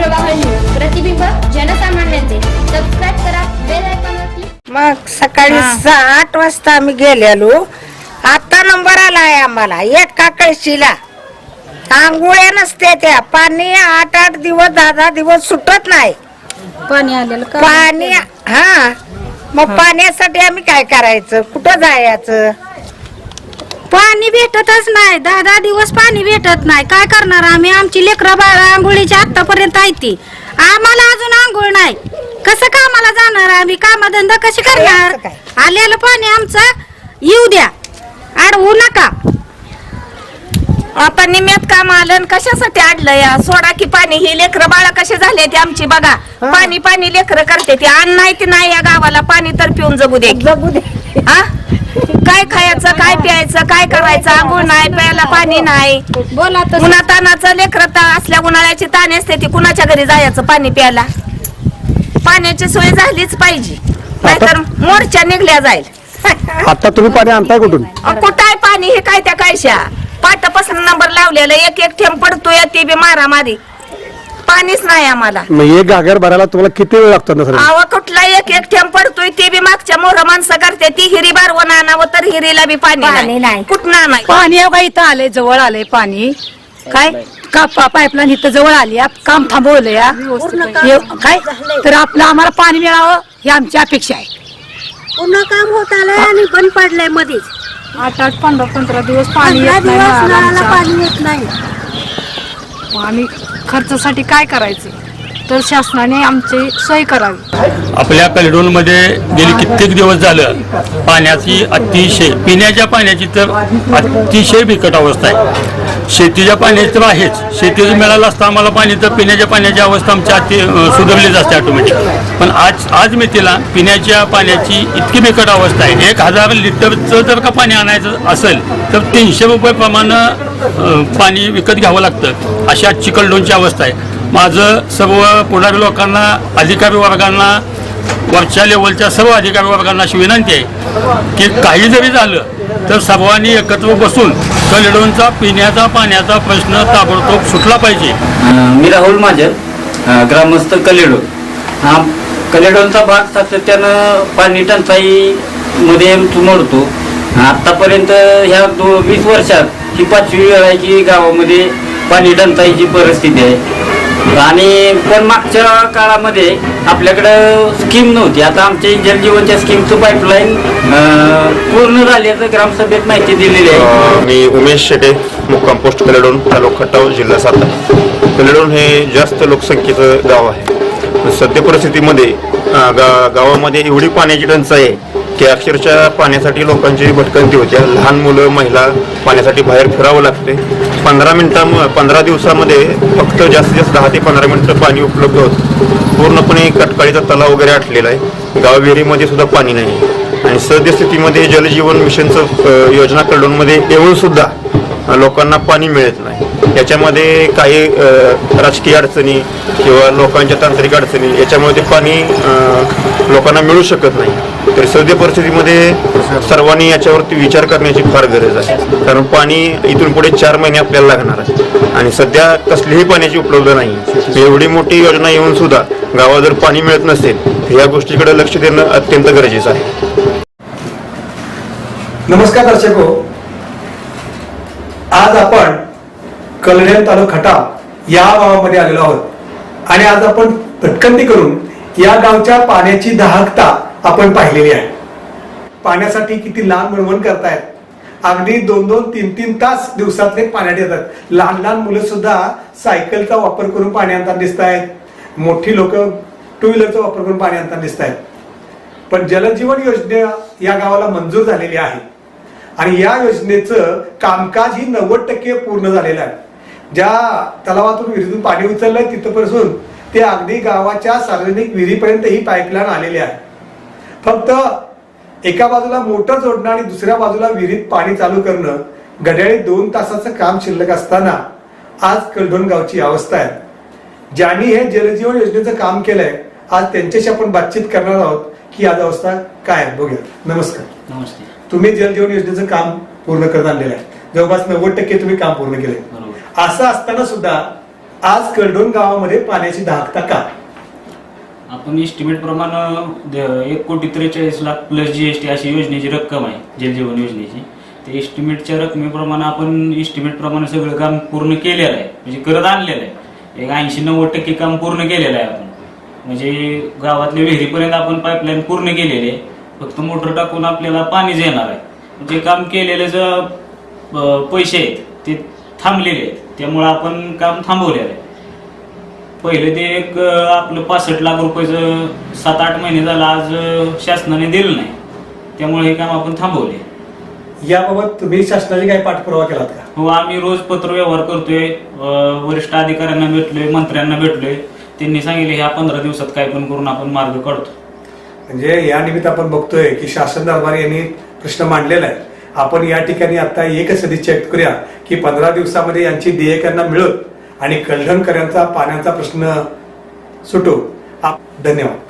प्रवाह न्यूज प्रतिबिंब जनसामान्यांचे. सबस्क्राईब करा बेल आयकॉनवरती मग सकाळी सहा आठ वाजता आम्ही गेलेलो. आता नंबर आलाय आम्हाला. एका कळशीला. आंघोळ्या नसते त्या. पाणी आठ आठ दिवस दहा दहा दिवस सुटत नाही. पाणी आलेलं का? पाणी हा. मग पाण्यासाठी आम्ही काय करायचं? कुठं जायचं? पाणी भेटतच नाही. दहा दहा दिवस पाणी भेटत नाही. काय करणार आम्ही? आमची लेकरं बाळा आंघोळीच्या आतापर्यंत आहे ती. आम्हाला अजून आंघोळ नाही. कसं कामाला जाणार आम्ही? कामधंदा कसे करणार? आलेलं पाणी आमचं येऊ द्या. अडवू नका. आता निम्यात काम आलं आणि कशासाठी आणलं या? सोडा की पाणी. ही लेकरं बाळा कसे झाले ते आमची? बघा. पाणी पाणी लेकरं करते ती. अन्न नाही ते नाही या गावाला. पाणी तर पिऊन जगू दे. जगू दे. हा काय खायचं काय प्यायचं काय करायचं? आंघोळ नाही प्यायला पाणी नाही. बोला तर उन्हा तानाचं लेकरं ता असल्या उन्हाळ्याची ताण असते ती कुणाच्या घरी जायचं पाणी प्यायला? पाण्याची सोय झालीच पाहिजे. नाहीतर मोर्चा निघल्या जाईल. आता तुम्ही पाणी आणताय कुठून? अ, कुठं आहे पाणी? हे काय त्या कायशा पाटापासून नंबर लावलेला एक एक थेंब पडतोय ते बी मारामारी. पाणीच नाही आम्हाला. मग एक घागर भरायला तुम्हाला किती वेळ लागतो ना सर? आवा कुठला एक एक थेंब पडतोय ते बी मागच्या मोर माणसं करते. ती हिरी बारवण आणावं तर हिरीला बी पाणी पाणी नाही. नाही कुठं नाही पाणी का इथं आलंय जवळ आलंय पाणी. काय? का पाईपलाईन इथं जवळ आली या काम थांबवलं या हे काय? तर आपलं आम्हाला पाणी मिळावं ही आमची अपेक्षा आहे. पूर्ण काम होत आलंय आणि बंद पडलंय मध्येच आठ आठ पंधरा पंधरा दिवस पाणी पंधरा येत नाही दिवस नळाला. पाणी येत नाही. आम्ही खर्चासाठी काय करायचं? तर शासनाने आमची सोय करावी. आपल्या कलडोनमध्ये गेली कित्येक दिवस झालं पाण्याची अतिशय पिण्याच्या पाण्याची तर अतिशय बिकट अवस्था आहे. शेतीच्या पाण्याची तर आहेच. शेतीचं मिळालं असतं आम्हाला पाणी तर पिण्याच्या पाण्याची अवस्था आमची अति सुधारली जाते असते ऑटोमॅटिक पण आज आज मी तिला पिण्याच्या पाण्याची इतकी बिकट अवस्था आहे. एक हजार लिटरचं जर का पाणी आणायचं असेल तर तीनशे रुपये प्रमाणे पाणी विकत घ्यावं लागतं. अशी आज चिकलडोनची अवस्था आहे. माझं सर्व पुढारी लोकांना अधिकारी वर्गांना वरच्या लेवलच्या सर्व अधिकारी वर्गांना अशी विनंती आहे की काही जरी झालं तर सर्वांनी एकत्र बसून कलिडोनचा पिण्याचा पाण्याचा प्रश्न ताबडतोब सुटला पाहिजे. मी राहुल माझर ग्रामस्थ कलेडो. हा कलेडोनचा भाग सातत्यानं पाणी टंचाईमध्ये मोडतो. आत्तापर्यंत ह्या दो वीस वर्षात ही पाचवी वेळा आहे की गावामध्ये पाणी टंचाईची परिस्थिती आहे. आणि पण मागच्या काळामध्ये आपल्याकडं स्कीम नव्हती. आता आमच्या जलजीवनच्या स्कीमचं पाईपलाईन पूर्ण झाल्याचं ग्रामसभेत माहिती दिलेली आहे. मी उमेश शेटे मुक्काम पोस्ट कलेडोन तालुका खटाव जिल्हा सातारा. कलेडोन हे जास्त लोकसंख्येचं गाव आहे. सद्य परिस्थितीमध्ये गा गावामध्ये एवढी पाण्याची टंचाई आहे की अक्षरशः पाण्यासाठी लोकांची भटकंती होती. लहान मुलं महिला पाण्यासाठी बाहेर फिरावं लागते. पंधरा मिनिटां पंधरा दिवसामध्ये फक्त जास्तीत जास्त दहा ते पंधरा मिनिटं पाणी उपलब्ध होतं. पूर्णपणे कटकाळीचा तलाव वगैरे आटलेला आहे. गाव विहिरीमध्ये सुद्धा पाणी नाही आणि सद्यस्थितीमध्ये जलजीवन मिशनचं योजना कलडोनमध्ये येऊन सुद्धा लोकांना पाणी मिळत नाही. याच्यामध्ये काही राजकीय अडचणी किंवा लोकांच्या तांत्रिक अडचणी याच्यामुळे ते पाणी लोकांना मिळू शकत नाही. तर सद्य परिस्थितीमध्ये सर्वांनी याच्यावरती विचार करण्याची फार गरज आहे. कारण पाणी इथून पुढे चार महिने आपल्याला लागणार आहे. आणि सध्या कसलीही पाण्याची उपलब्ध नाही. एवढी मोठी योजना येऊन सुद्धा गावात जर पाणी मिळत नसेल तर या गोष्टीकडे लक्ष देणं अत्यंत गरजेचं आहे. नमस्कार दर्शक हो. आज आपण कलडेन तालुका खटाव या गावामध्ये आलेलो आहोत. आणि आज आपण भटकंती करून या गावच्या पाण्याची दाहकता आपण पाहिलेली आहे. पाण्यासाठी किती लहान वणवण करतायत. अगदी दोन दोन तीन तीन तास दिवसातले पाण्यात येतात. लहान लहान मुलं सुद्धा सायकलचा वापर करून पाणी आणताना दिसत आहेत मोठी लोक टू व्हीलरचा वापर करून पाणी आणताना दिसत आहेत पण जलजीवन योजना या गावाला मंजूर झालेली आहे. आणि या योजनेचं कामकाज ही नव्वद टक्के पूर्ण झालेलं आहे. ज्या तलावातून विहिरीतून पाणी उचललंय तिथपासून ते अगदी गावाच्या सार्वजनिक विहिरीपर्यंत ही पाईपलाईन आलेली आहे. फक्त एका बाजूला मोटर जोडणं आणि दुसऱ्या बाजूला विहिरीत पाणी चालू करणं घड्याळी दोन तासाचं काम शिल्लक असताना आज कलडोन गावची अवस्था आहे. ज्यांनी हे जलजीवन योजनेचं काम केलंय आज त्यांच्याशी आपण बातचीत करणार आहोत की आज अवस्था काय आहे बघूया नमस्कार. नमस्कार तुम्ही जलजीवन योजनेचं काम पूर्ण करत आणलेलं आहे. जवळपास नव्वद टक्के तुम्ही काम पूर्ण केलंय. असं असताना सुद्धा आज कलडोन गावामध्ये पाण्याची दाहकता का? आपण इस्टिमेट प्रमाणे एक कोटी त्रेचाळीस लाख प्लस जीएसटी अशी योजनेची रक्कम आहे जल जीवन योजनेची. त्या इस्टिमेटच्या रकमेप्रमाणे आपण इस्टिमेट प्रमाणे सगळं काम पूर्ण केलेलं आहे म्हणजे करत आणलेलं आहे. एक ऐंशी नव्वद टक्के काम पूर्ण केलेलं आहे आपण. म्हणजे गावातल्या विहिरीपर्यंत आपण पाईपलाईन पूर्ण केलेली आहे. फक्त मोटर टाकून आपल्याला पाणीच येणार आहे जे काम केलेले जे पैसे आहेत ते थांबलेले आहेत. त्यामुळे आपण काम थांबवलेलं आहे. पहिले ते एक आपलं पासष्ट लाख रुपयाचं सात आठ महिने झालं आज शासनाने दिलं नाही. त्यामुळे हे काम आपण थांबवले. याबाबत तुम्ही शासनाने काही पाठपुरावा केलात का? हो आम्ही रोज पत्र व्यवहार करतोय वरिष्ठ अधिकाऱ्यांना भेटलोय मंत्र्यांना भेटलोय. त्यांनी सांगितले ह्या पंधरा दिवसात काय पण करून आपण मार्ग काढतो. म्हणजे या निमित्त आपण बघतोय की शासन दरबार यांनी प्रश्न मांडलेला आहे. आपण या ठिकाणी आता एकच सदिच्छा व्यक्त करूया की पंधरा दिवसामध्ये यांची देयकांना मिळत आणि कलढणकरांचा पाण्याचा प्रश्न सुटो. आप- धन्यवाद.